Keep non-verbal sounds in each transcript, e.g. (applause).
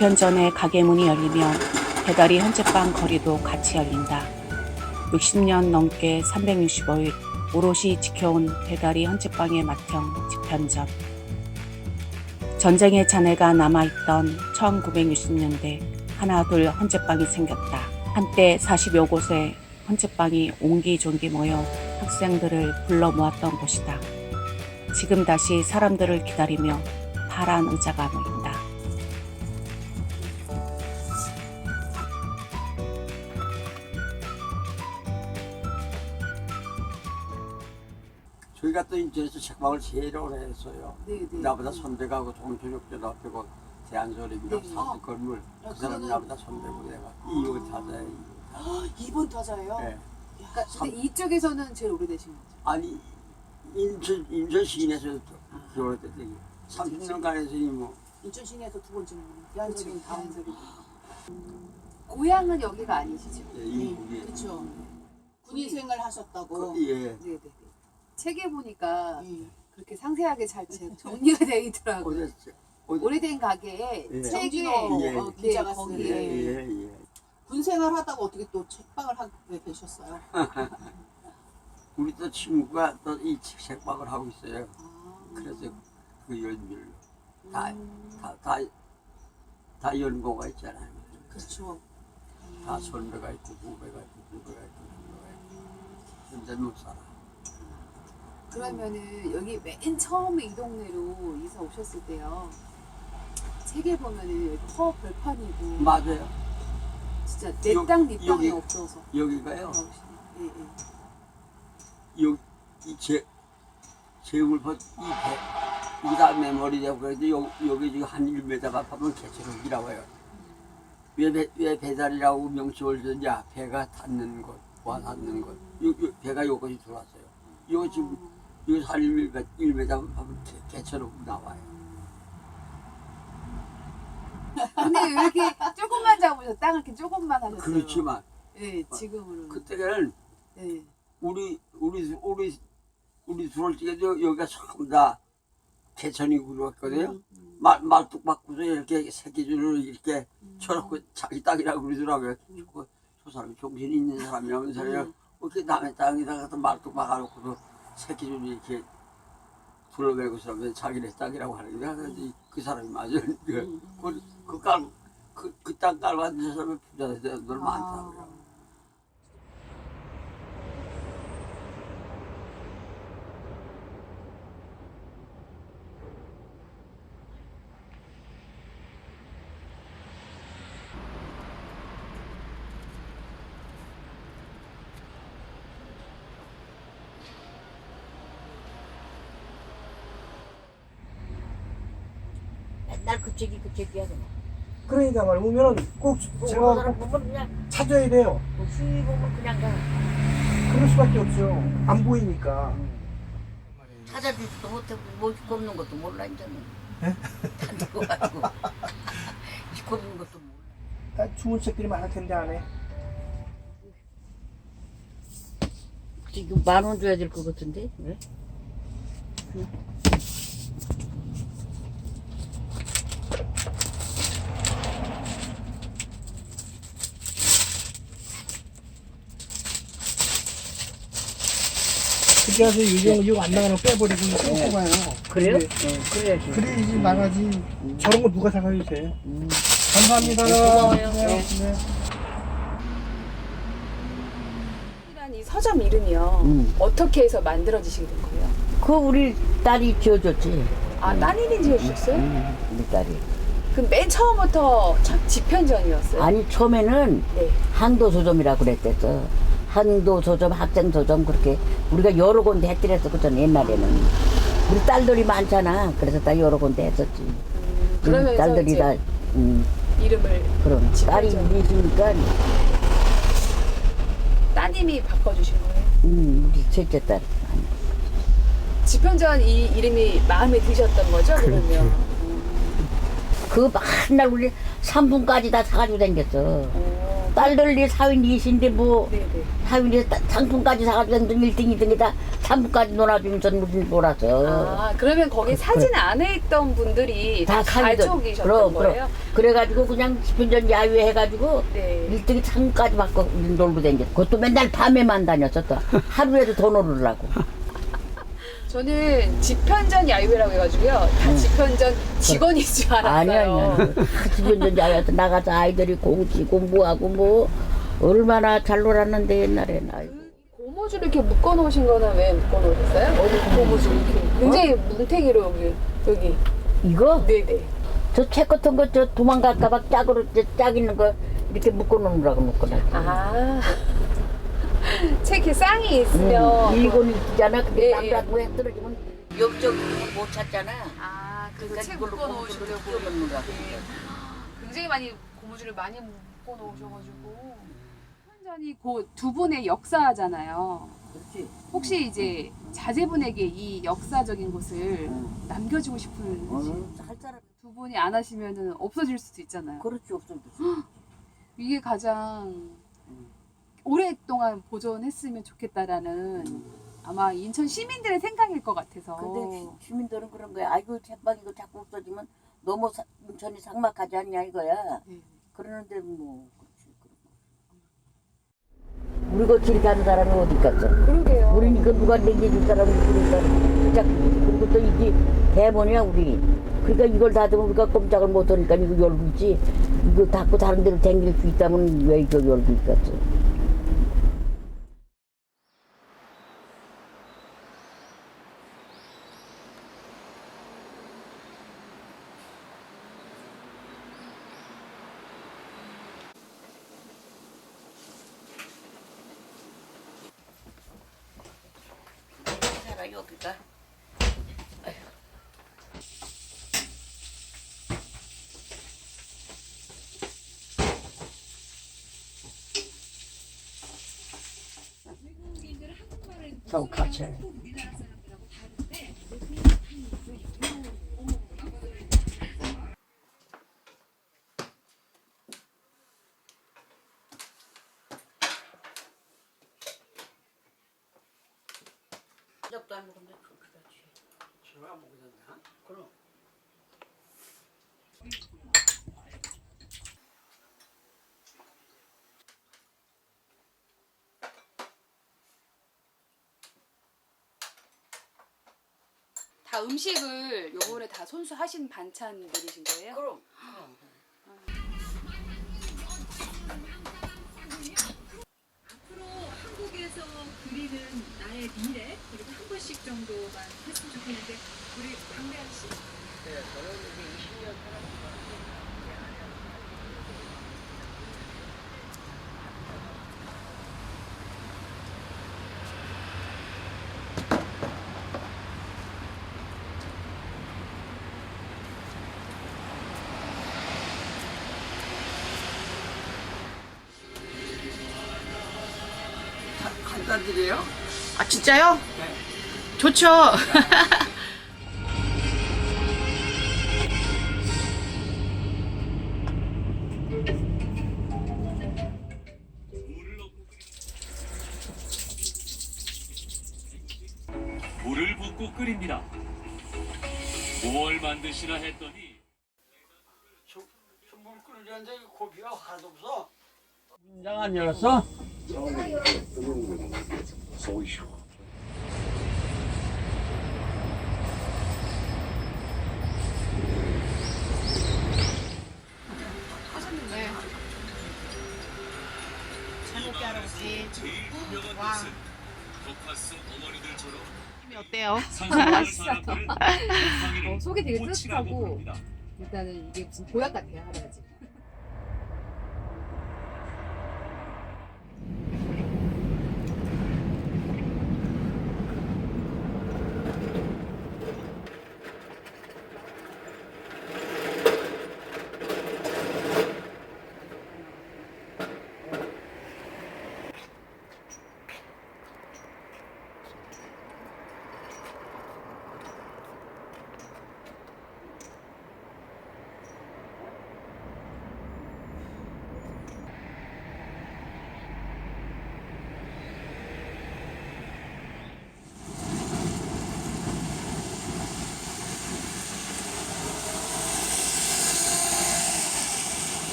집현전에 가게 문이 열리면 배달이 헌제빵 거리도 같이 열린다. 60년 넘게 365일 오롯이 지켜온 배달이 헌제빵의 맏형 집현전. 전쟁의 잔해가 남아있던 1960년대 하나둘 헌제빵이 생겼다. 한때 40여 곳에 헌제빵이 옹기종기 모여 학생들을 불러 모았던 곳이다. 지금 다시 사람들을 기다리며 파란 의자가 모인다. 또 인천에서 책방을 제일 오래 했어요. 네, 네. 나보다 선배가 고 동교육전 앞에고 대한소립이라고 네. 사는 건물 아, 그 사람이 그거는- 나보다 선배고 내가 이호 타자에 아, 2번 타자예요? 네. 그러니까 삼- 근데 이쪽에서는 제일 오래되신 거죠? 아니 인천 인천 시내에서 그 오래됐더니 30년간에서니 뭐 인천 시내에서 두 번째는 야한소리, 그치. 다한소리. 고향은 여기가 아니시죠? 예, 이북에 그렇죠. 군인 생활 하셨다고. 그, 예 네네네. 책에 보니까 예. 그렇게 상세하게 잘 제- 정리가 되어 있더라고요. 어제 어제 오래된 가게에 예. 책에 정진호 예. 어, 기자가 네, 쓴 거기에 예 예 예. 군 생활 하다가 어떻게 또 책방을 하게 되셨어요? (laughs) 우리 또 친구가 또 이 책방을 하고 있어요. 아, 그래서 그 연밀로 다다다 다 연고가 있잖아요. 그렇죠. 다 선배가 있고 후배가 있고 후배가 있고 후배가 있고 현재 못 살아. 그러면은 여기 맨 처음에 이 동네로 이사 오셨을 때요. 책에 보면은 여기 퍼 벌판이고 맞아요. 진짜 여- 내땅 네 땅이 여기- 없어서 여기가요. 나오시네. 예, 예. 여이제 제울포 이배 이다음에 머리되고 그래도 여, 여기 지금 한 1m만 파면 개체록이라고 해요. 왜, 배, 왜 배달이라고 명칭을 줬냐? 배가 닿는 곳, 와 닿는 곳. 요, 요, 배가 요것이 들어왔어요. 이거 지금 이거 한 1m, 1m만 파면 개, 개체록 나와요. 근데 왜 이렇게 조금만 잡으셔? 땅을 이렇게 조금만 하셨어요. 그렇지만 예, 지금으로는. 그때는 예. 우리 우리 우리 우리 때도 여기가 전부 다 개천이고 그랬거든요. 말 말뚝 바꾸서 이렇게 새끼줄로 이렇게 쳐놓고 자기 땅이라고 그러더라고요. 저, 저 사람이 정신이 있는 사람이라면서 요 어떻게 남의 땅에다가 또 말뚝 박아놓고도 새끼줄로 이렇게 둘러매고 있으면 자기네 땅이라고 하는 거야. 그래서 이- 그 사람이 맞아요. 그, 그, 그 깔, 그, 그땅 깔고 앉은 사람이 부자들 많더라고요. 맨날 그러니까 말이야 오면은 꼭그 제가 사람 꼭 보면 그냥 찾아야 돼요. 그 수위 보면 그냥 가. 그럴 수밖에 없죠. 안 보이니까. 찾아주지도 못하고 뭐 꼽는 것도 몰라 이제는. 예? 다 늙어가지고. 꼽는 것도 몰라. 다 좋은 책들이 많을 텐데 안에. 지금 만원 줘야 될 것 같은데 왜? 그렇게 해서 이거 이거 안 나가면 빼버리고 끊고 가요. 그래요? 네. 어, 그래야지. 그래야지 나가지. 저런 거 누가 사가요 돼. 감사합니다. 고마워요. 네. 네. 네. 이란 이 서점 이름이요. 음. 어떻게 해서 만들어지시게 된 거예요? 그 우리 딸이 지어줬지. 아, 따님이 지어주셨어요? 음, 우리 딸이. 그럼 맨 처음부터 첫 집현전이었어요? 아니 처음에는 네. 한도서점이라고 그랬댔어. 한도서점, 학생서점 그렇게 우리가 여러 군데 했더랬어 그전 옛날에는. 우리 딸들이 많잖아. 그래서 다 여러 군데 했었지. 우리 그러면서 딸들이 다 음, 이름을 그럼 딸이 집현전. 있으니까 따님이 바꿔주신 거예요? 음, 우리 셋째 딸. 집현전 이 이름이 마음에 드셨던 거죠? 그러면? 그 맨날 우리 3분까지 다 사가지고 다녔어. 어, 딸들이 사윈 이신데 뭐 네네. 사윈이 따- 상품까지 사가지고 1등 2등이 다 상품까지 놀아주면서 우리 놀아서 아 그러면 거기 사진 안에 있던 분들이 다. 가족이셨던 그럼, 거예요? 그럼. 그래가지고 그냥 10분 전 야유회 해가지고 네. 1등이 상까지 받고 놀고 다녔어. 그것도 맨날 밤에만 다녔어 또. 하루에도 더 놀으려고. 저는 집현전 야유회라고 해가지고요. 다 집현전 직원인 줄 알았어요. 아니 아니 아니. 10분 전 야유회 나가서 아이들이 공시 공부하고 뭐 얼마나 잘 놀았는데 옛날에는. 아이고. 고무줄 이렇게 묶어 놓으신 거는 왜 묶어 놓으셨어요? 어디 고무줄 이렇게 굉장히 뭉탱이로 여기 여기 이거? 네네 저 책 같은 거 저 도망갈까봐 짝으로 저짝 있는 거 이렇게 묶어놓으라고 묶어놨지. 아 (laughs) 책에 쌍이 있으면 일곤 있잖아. 근데 예, 남자고 해 떨어지면 역적으로 못 찾잖아. 아 그래서 책 묶어 놓으시려고. 이렇게 굉장히 많이 고무줄을 많이 묶어 놓으셔가지고 현전이 그두 분의 역사잖아요. 그렇지. 혹시 이제 자제분에게 이 역사적인 것을 남겨주고 싶은 어, 할 사람 두 분이 안 하시면은 없어질 수도 있잖아요. 그렇지 없어도. (gasps) 이게 가장 오랫동안 보존했으면 좋겠다라는 아마 인천 시민들의 생각일 것 같아서. 근데 시민들은 그런 거야. 아이고 책방 이거 자꾸 없어지면 너무 사, 인천이 삭막하지 않냐 이거야. 네. 그러는데 뭐 그렇지. 그런 거. 우리 거길 가는 사람이 어디 갔어? 그러게요. 우리 이거 누가 내겨줄 사람이 그러니까 진짜 그리고 또 이게 대본이야 우리. 그러니까 이걸 닫으면 우리가 꼼짝을 못하니까 이거 열고 있지. 이거 닫고 다른 데로 댕길 수 있다면 왜 이거 열고 있겠어? 저같이 해. 적도 안 먹으면 그렇지. 제가 먹었나? 그럼. 다 음식을 요번에 다 손수하신 반찬들이신 거예요? 그럼. 앞으로 한국에서 그리는 나의 미래 그리고 한 번씩 정도만 했으면 좋겠는데 우리 강대한 씨 갖다 드려요? 아 진짜요? 네. 좋죠. (laughs) 물을 붓고 끓입니다. 뭘 만드시나 했더니 숨을 끓이려 는데 고기가 하나도 없어. 문장 안 열었어? 새롭게 할아버지 제일 유명한 것은 독화성 어머니들처럼 힘이 어때요? (laughs) 사람들은 어, 속이 되게 뜨뜻하고. 일단은 이게 무슨 보약 같아요 할아버지.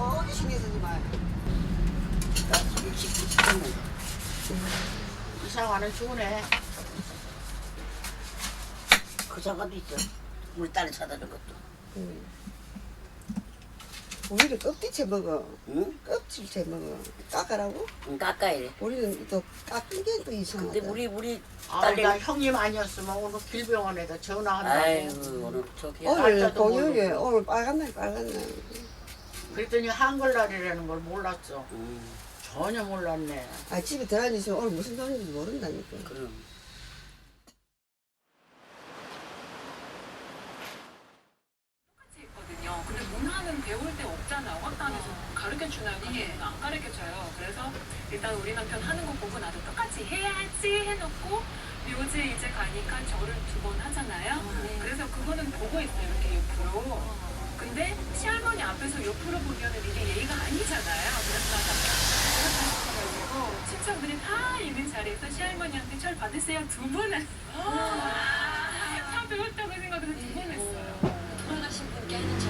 저기 신경 쓰지 마요. 이상하는 좋네. 그 사과도 있어. 우리 딸이 사다 준 것도. 우리는 껍질째 먹어. 응? 껍질째 먹어. 깎아라고? 응, 깎아야 돼. 우리는 또 깎은 게 또 이상하다. 근데 우리 우리 아, 딸내 나 형님 아니었으면 오늘 길병원에다 전화한다고. 아이고 오늘 저기 오늘 모르고. 오늘 빨간 날 빨간 날. 그랬더니 한글날이라는 걸 몰랐어. 음, 전혀 몰랐네. 아 집에 들어앉으시면 오늘 무슨 날인지 모른다니까. 그럼 있거든요. 근데 문화는 배울 데 없잖아. 학단에서 가르쳐 주나니 안 가르쳐 줘요. 그래서 일단 우리 남편 하는 거 보고 나도 똑같이 해야지 해놓고 묘제 이제 가니까 절을 두 번 하잖아요. 그래서 그거는 보고 있어요. 이렇게 옆으로. 근데 시할머니 앞에서 옆으로 보면은 이게 예의가 아니잖아요. 그래서 친척들이 다 있는 자리에서 시할머니한테 절 받으세요 두 번을 다 배웠다고 생각해서 두 번 했어요. 돌아가신 분께 하는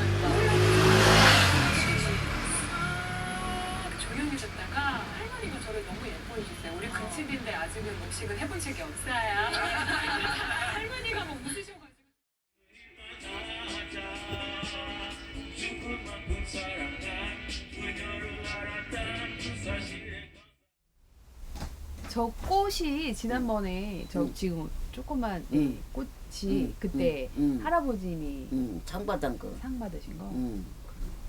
아, 조용해졌다가 할머니가 저를 너무 예뻐해 주세요. 우리 근친인데 아직은 음식은 해본 적이 없어요. (laughs) 할머니가 막 웃으셔 저 꽃이 지난번에 저 음. 지금 조그만 음. 꽃이 음, 그때 음, 음. 할아버님이 음, 상 받은 거. 상 받으신 거. 음.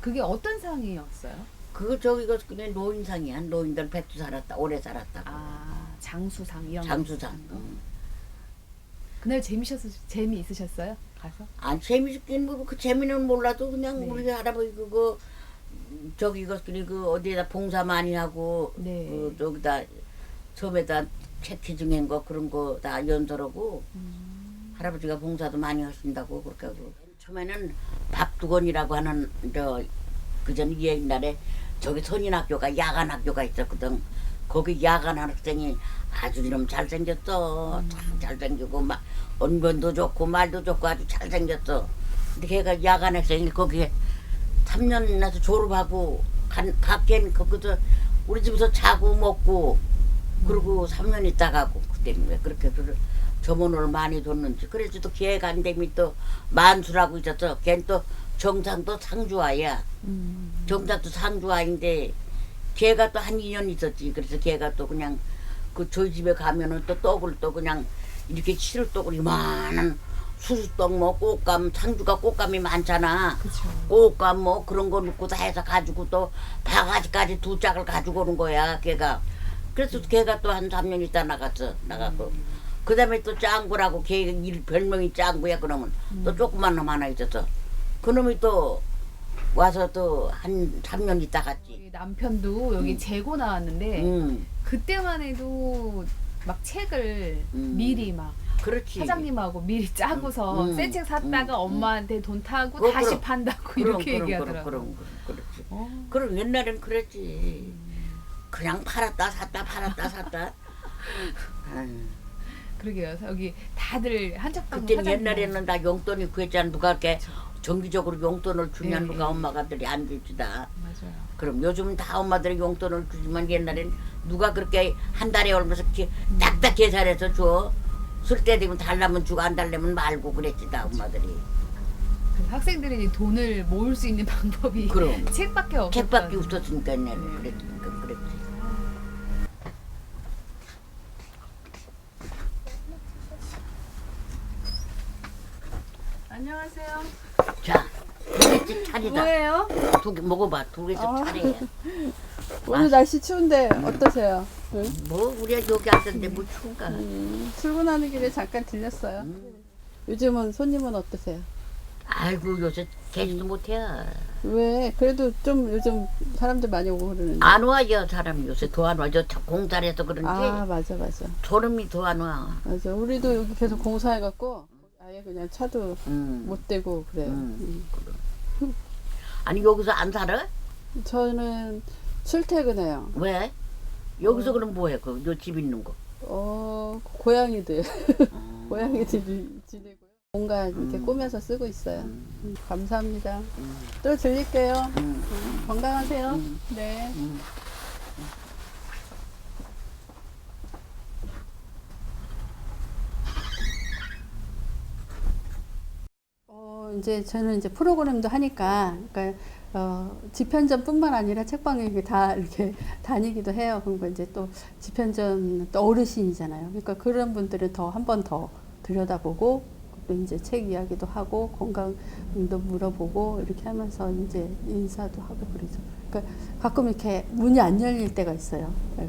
그게 어떤 상이었어요? 그거 저기가 그냥 노인상이야. 노인들 백두 살았다, 오래 살았다. 아 장수상 이런 장수상. 거. 응. 그날 재미셨 재미 있으셨어요? 가서? 안 재미있긴 뭐그 재미는 몰라도 그냥 네. 우리 할아버지 그거 저기 그그 어디에다 봉사 많이 하고 네. 그 저기다 섬에다 채취 중인 거 그런 거 다 연설하고 음. 할아버지가 봉사도 많이 하신다고 그렇게 하고. 처음에는 박두건이라고 하는 저 그전 옛날에 저기 선인학교가 야간 학교가 있었거든. 거기 야간 학생이 아주 이놈 잘생겼어. 참 잘생기고 막 언변도 좋고 말도 좋고 아주 잘생겼어. 근데 걔가 야간 학생이 거기에 3년 나서 졸업하고 간, 갔긴 거기서 우리 집에서 자고 먹고 그리고 3년 있다 가고 그때 왜 그렇게 그 점원을 많이 줬는지. 그래서 또 기회가 안 되면 또 만수라고 있었어 걔는 또 정상도 상주아야. 음. 정상도 상주아인데 걔가 또 한 2년 있었지. 그래서 걔가 또 그냥 그 저희 집에 가면은 또 떡을 또 그냥 이렇게 치를 떡을 이만한 수수떡 뭐 꽃감 상주가 꽃감이 많잖아. 그쵸. 꽃감 뭐 그런 거 넣고 다 해서 가지고 또 바가지까지 두 짝을 가지고 오는 거야 걔가 그래서 걔가 또 한 3년 있다 나갔어 나가고 그 다음에 또 짱구라고 걔 일 별명이 짱구야 그러면 또 조그만 놈 하나 있었어 그놈이 또 와서 또 한 3년 있다 갔지 우리 남편도 여기 음. 재고 나왔는데 응 그때만 해도 막 책을 음. 미리 막 그렇지 사장님하고 미리 짜고서 음. 새 책 샀다가 음. 엄마한테 돈 타고 그럼, 다시 그럼. 판다고 그럼, 이렇게 그럼, 얘기하더라고. 그럼, 그럼, 그럼, 그렇지 어. 그럼 옛날엔 그랬지 그냥 팔았다 샀다 팔았다 샀다. 아유. 그러게요. 여기 다들 한짝방 그때는 옛날에는 다 용돈이 구했잖아. 누가 이렇게 정기적으로 용돈을 주면 네. 누가 엄마가들이 안 주지다. 맞아요. 그럼 요즘은 다 엄마들이 용돈을 주지만 옛날엔 누가 그렇게 한 달에 얼마서 이렇게 딱딱 계산해서 줘. 쓸 때 되면 달라면 주고 안 달라면 말고 그랬지 다 엄마들이. 그래서 학생들이 돈을 모을 수 있는 (laughs) 방법이 그럼. 책밖에 없었 책밖에 없었으니까 옛날에 그랬으니까 그랬지 안녕하세요. 자 두개째 차리다 뭐예요? 두 개 먹어봐 두개째 아. 차례야 오늘 날씨 추운데 어떠세요? 뭐 우리가 여기 앉았는데 뭐 추운가 음, 출근하는 길에 잠깐 들렸어요. 음. 요즘은 손님은 어떠세요? 아이고 요새 계지도 못해 왜? 그래도 좀 요즘 사람들 많이 오고 그러는데. 안 와요 사람이 요새 더 안 와요 공사를 해서 그런지 아 맞아 맞아 소름이 더 안 와. 맞아. 우리도 여기 계속 공사해갖고 아예 그냥 차도 음. 못 대고 그래요. 음. 음. 아니 여기서 안 살아? 저는 출퇴근해요. 왜? 여기서 그럼 뭐해? 그요 집 있는 거. 어 고양이들 (laughs) 어. 고양이들이 지내고요. 뭔가 이렇게 음. 꾸며서 쓰고 있어요. 음. 음, 감사합니다. 음. 또 들릴게요. 음. 음, 건강하세요. 음. 네. 음. 어, 이제 저는 이제 프로그램도 하니까, 그러니까, 어, 집현전뿐만 아니라 책방에 다 이렇게 (laughs) 다니기도 해요. 그리고 이제 또 집현전 또 어르신이잖아요. 그러니까 그런 분들은 더 한 번 더 들여다보고 또 이제 책 이야기도 하고 건강도 물어보고 이렇게 하면서 이제 인사도 하고 그러죠. 그러니까 가끔 이렇게 문이 안 열릴 때가 있어요. 예,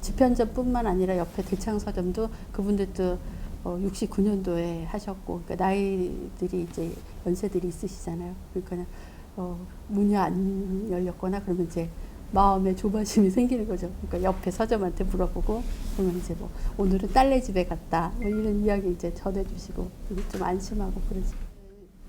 집현전뿐만 아니라 옆에 대창서점도 그분들도 어, 69년도에 하셨고, 그러니까 나이들이 이제 연세들이 있으시잖아요. 그러니까 어, 문이 안 열렸거나 그러면 이제 마음에 조바심이 (laughs) 생기는 거죠. 그러니까 옆에 서점한테 물어보고 그러면 이제 뭐 오늘은 딸네 집에 갔다 뭐 이런 이야기 이제 전해주시고 좀 안심하고 그러지.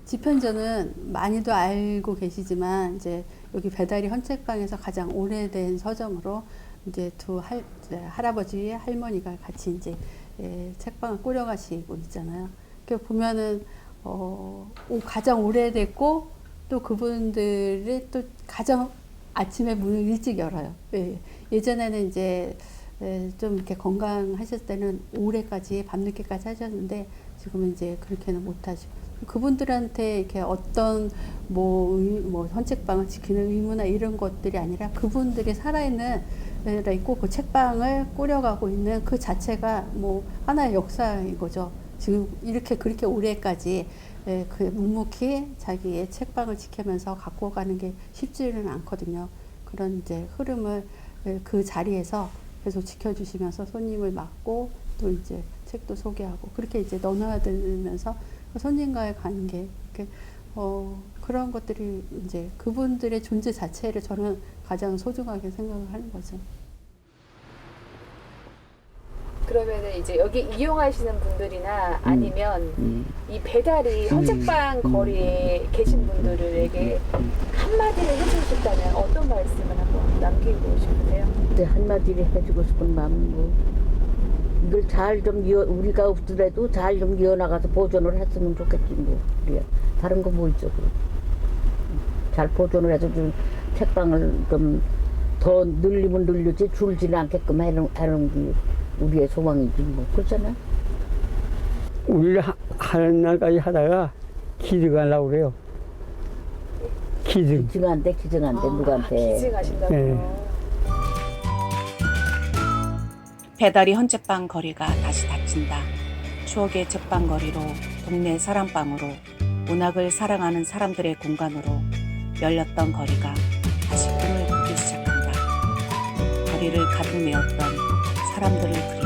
집현전은 많이도 알고 계시지만 이제 여기 배달이 헌책방에서 가장 오래된 서점으로 이제 두 할, 할아버지 할머니가 같이 이제 예, 책방을 꾸려가시고 있잖아요. 그 보면은 어, 오- 가장 오래됐고 또 그분들이 또 가장 아침에 문을 일찍 열어요. 예, 예전에는 이제 에, 좀 이렇게 건강하셨을 때는 오래까지 밤늦게까지 하셨는데 지금은 이제 그렇게는 못하시고 그분들한테 이렇게 어떤 뭐, 의, 뭐 헌책방을 지키는 의무나 이런 것들이 아니라 그분들이 살아있는 에 있고 그 책방을 꾸려가고 있는 그 자체가 뭐 하나의 역사인 거죠. 지금 이렇게 그렇게 오래까지 에, 그 묵묵히 자기의 책방을 지키면서 갖고 가는 게 쉽지는 않거든요. 그런 이제 흐름을 에, 그 자리에서 계속 지켜주시면서 손님을 맡고 또 이제 책도 소개하고 그렇게 이제 넘어들면서 손님과의 관계 어, 그런 것들이 이제 그분들의 존재 자체를 저는 가장 소중하게 생각을 하는 거죠. 그러면은 이제 여기 이용하시는 분들이나 아니면 음. 이 배달이 헌책방 거리에 계신 분들에게 한마디를 해주셨다면 어떤 말씀을 한번 남기고 싶으세요? 그때 한마디를 해주고 싶은 마음은 뭐 이걸 잘 좀 우리가 없더라도 잘 좀 이어나가서 보존을 했으면 좋겠지 뭐 그래야 다른 거 뭐 있죠 그 잘 보존을 해서 좀 책방을 좀 더 늘리면 늘리지 줄지는 않게끔 하는, 하는 게 우리의 소망이지 뭐 그렇잖아 우리를 하, 하는 날까지 하다가 기증하려고 그래요. 기증. 기증한데 기증한데 누구한테 기증하신다고요? 네. 배달이 헌책방 거리가 다시 닫힌다. 추억의 책방 거리로 동네 사랑방으로 문학을 사랑하는 사람들의 공간으로 열렸던 거리가 다시 꿈을 꾸기 시작한다. 거리를 가득 메웠던 사람들을 그리고